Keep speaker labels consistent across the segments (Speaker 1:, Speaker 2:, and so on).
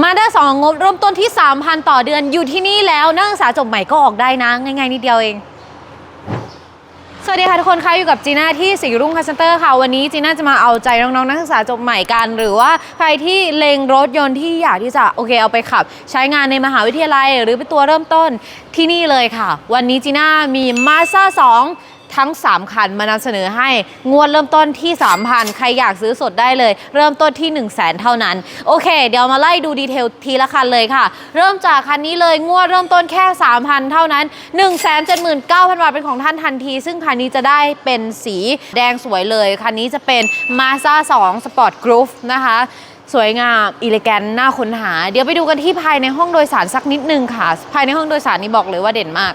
Speaker 1: มาด้าสองงบเริ่มต้นที่ 3,000 ต่อเดือนอยู่ที่นี่แล้วนักศึกษาจบใหม่ก็ออกได้นะ ง่ายๆนิดเดียวเอง สวัสดีค่ะทุกคนค่ะอยู่กับจีน่าที่สีรุ่งคาสเซนเตอร์ค่ะ วันนี้จีน่าจะมาเอาใจน้องๆนักศึกษาจบใหม่กัน หรือว่าใครที่เลงรถยนต์ที่อยากที่จะโอเคเอาไปขับ ใช้งานในมหาวิทยาลัยหรือเป็นตัวเริ่มต้นที่นี่เลยค่ะ วันนี้จีน่ามีมาซ่า2 ทั้ง 3 คันมานำเสนอให้งวดเริ่มต้นที่ 3,000 ใครอยากซื้อสดได้เลย เริ่มต้นที่ 1 0 0 0 0แเท่านั้น โอเค เดี๋ยวมาไล่ดูดีเทลทีละคันเลยค่ะ เริ่มจากคันนี้เลยงวดเริ่มต้นแค่ 3,000 เท่านั้น 179,000 บาทเป็นของท่านทันที ซึ่งคันนี้จะได้เป็นสีแดงสวยเลย คันนี้จะเป็น Mazda 2 Sport Groove นะคะสวยงามอิเลแกนน่าค้นหา เดี๋ยวไปดูกันที่ภายในห้องโดยสารสักนิดนึงค่ะ ภายในห้องโดยสารนี้บอกเลยว่าเด่นมาก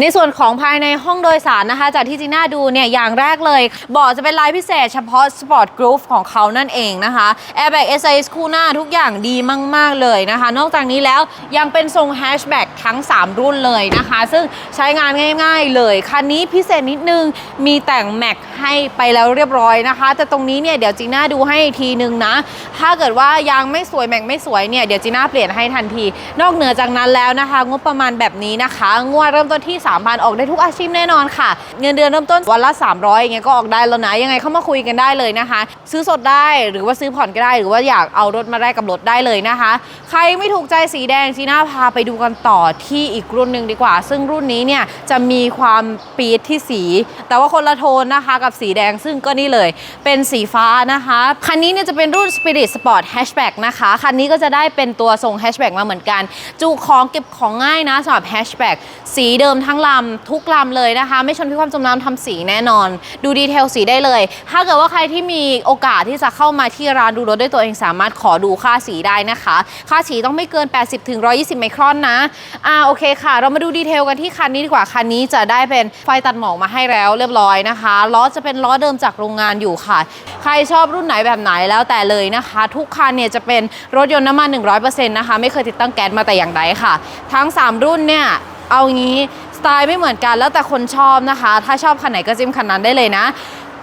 Speaker 1: ในส่วนของภายในห้องโดยสารนะคะ จากที่จีน่าดูเนี่ยอย่างแรกเลยเบาะจะเป็นลายพิเศษเฉพาะ Sport Groove ของเขานั่นเองนะคะ Airbag SAS คู่หน้าทุกอย่างดีมาก ๆ เลยนะคะ นอกจากนี้แล้วยังเป็นทรง Hatchback ทั้ง 3 รุ่นเลยนะคะ ซึ่งใช้งานง่าย ๆ เลย คันนี้พิเศษนิดนึงมีแต่งแม็กให้ไปแล้วเรียบร้อยนะคะ แต่ตรงนี้เนี่ยเดี๋ยวจีน่าดูให้อีกทีนึงนะ ถ้าเกิดว่ายางไม่สวยแม็กไม่สวยเนี่ยเดี๋ยวจีน่าเปลี่ยนให้ทันที นอกเหนือจากนั้นแล้วนะคะ งบประมาณแบบนี้นะคะงวดเริ่มต้นที่3,000 ออกได้ทุกอาชีพแน่นอนค่ะ เงินเดือนเริ่มต้นวันละ 300อย่างเงี้ยก็ออกได้แล้วนะ ยังไงเข้ามาคุยกันได้เลยนะคะ ซื้อสดได้หรือว่าซื้อผ่อนก็ได้ หรือว่าอยากเอารถมาแลกกับรถได้เลยนะคะ ใครไม่ถูกใจสีแดงจีน่าพาไปดูกันต่อที่อีกรุ่นหนึ่งดีกว่า ซึ่งรุ่นนี้เนี่ยจะมีความปีดที่สี แต่ว่าคนละโทนนะคะกับสีแดงซึ่งก็นี่เลย เป็นสีฟ้านะคะ คันนี้เนี่ยจะเป็นรุ่น Spirit Sport Hatchback นะคะ คันนี้ก็จะได้เป็นตัวทรง Hatchback มาเหมือนกัน จุของเก็บของง่ายนะสำหรับ Hatchback สีเดิมทั้งลำทุกลำเลยนะคะ ไม่ชนพิความจมน้ำทำสีแน่นอน ดูดีเทลสีได้เลย ถ้าเกิดว่าใครที่มีโอกาสที่จะเข้ามาที่ร้านดูรถด้วยตัวเองสามารถขอดูค่าสีได้นะคะ ค่าสีต้องไม่เกิน 80ถึง120 ไมครอนนะอ่าโอเคค่ะ เรามาดูดีเทลกันที่คันนี้ดีกว่าคันนี้จะได้เป็นไฟตัดหมอกมาให้แล้วเรียบร้อยนะคะล้อจะเป็นล้อเดิมจากโรงงานอยู่ค่ะ ใครชอบรุ่นไหนแบบไหนแล้วแต่เลยนะคะ ทุกคันเนี่ยจะเป็นรถยนต์น้ำมัน 100%นะคะไม่เคยติดตั้งแก๊สมาแต่อย่างใดค่ะ ทั้ง 3 รุ่นเนี่ยเอางี้ สไตล์ไม่เหมือนกันแล้วแต่คนชอบนะคะ ถ้าชอบคันไหนก็จิ้มคันนั้นได้เลยนะ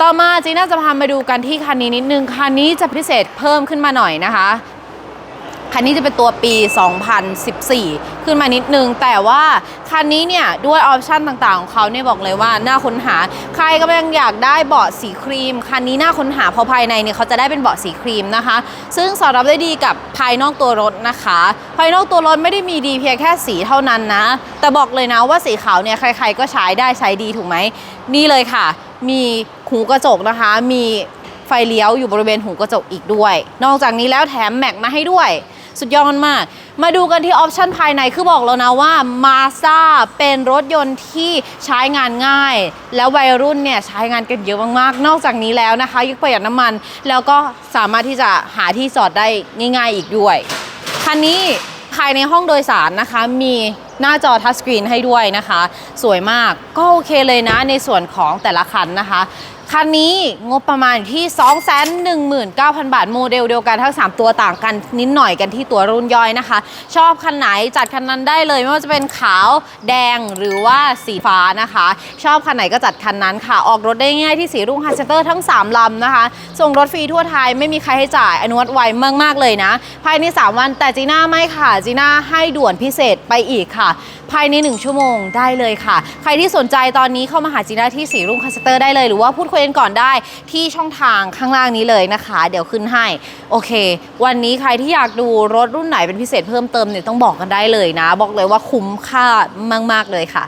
Speaker 1: ต่อมาจีน่าจะพามาดูกันที่คันนี้นิดนึง คันนี้จะพิเศษเพิ่มขึ้นมาหน่อยนะคะ คันนี้จะเป็นตัวปี 2014 ขึ้นมานิดนึง แต่ว่าคันนี้เนี่ยด้วยออปชั่นต่างๆ ของเขาเนี่ยบอกเลยว่าน่าค้นหา ใครก็ยังอยากได้เบาะสีครีม คันนี้น่าค้นหาเพราะภายในเนี่ยเขาจะได้เป็นเบาะสีครีมนะคะ ซึ่งสอดรับได้ดีกับภายนอกตัวรถนะคะ ภายนอกตัวรถไม่ได้มีดีเพียงแค่สีเท่านั้นนะ แต่บอกเลยนะว่าสีขาวเนี่ยใคร ๆ ก็ใช้ได้ใช้ดีถูกไหมนี่เลยค่ะ มีหูกระจกนะคะ มีไฟเลี้ยวอยู่บริเวณหูกระจกอีกด้วย นอกจากนี้แล้วแถมแม็กมาให้ด้วย สุดยอดมาก มาดูกันที่ออปชันภายในคือบอกแล้วนะว่ามาซ่าเป็นรถยนต์ที่ใช้งานง่าย แล้ววัยรุ่นเนี่ยใช้งานกันเยอะมากๆ นอกจากนี้แล้วนะคะยังประหยัดน้ำมัน แล้วก็สามารถที่จะหาที่จอดได้ง่าย ๆ อีกด้วยคันนี้ภายในห้องโดยสารนะคะ มีหน้าจอทัชสกรีนให้ด้วยนะคะ สวยมากก็โอเคเลยนะในส่วนของแต่ละคันนะคะคันนี้งบประมาณอยู่ที่ 219,000 บาทโมเดลเดียวกันทั้ง 3 ตัวต่างกันนิดหน่อยกันที่ตัวรุ่นย่อยนะคะ ชอบคันไหนจัดคันนั้นได้เลย ไม่ว่าจะเป็นขาวแดงหรือว่าสีฟ้านะคะ ชอบคันไหนก็จัดคันนั้นค่ะ ออกรถได้ง่ายที่สีรุ่งฮันเซเตอร์ทั้ง 3 ลำนะคะ ส่งรถฟรีทั่วไทยไม่มีใครให้จ่ายอนุมัตไวมากๆเลยนะ ภายใน 3 วันแต่จีน่าไม่ค่ะจีน่าให้ด่วนพิเศษไปอีกค่ะ ภายใน 1 ชั่วโมงได้เลยค่ะ ใครที่สนใจตอนนี้เข้ามาหาจีน่าที่สีรุ่งคัสเตอร์ได้เลยหรือว่าพูดคุยกันก่อนได้ที่ช่องทางข้างล่างนี้เลยนะคะ เดี๋ยวขึ้นให้ โอเค วันนี้ใครที่อยากดูรถรุ่นไหนเป็นพิเศษเพิ่มเติมเนี่ยต้องบอกกันได้เลยนะ บอกเลยว่าคุ้มค่ามาก ๆเลยค่ะ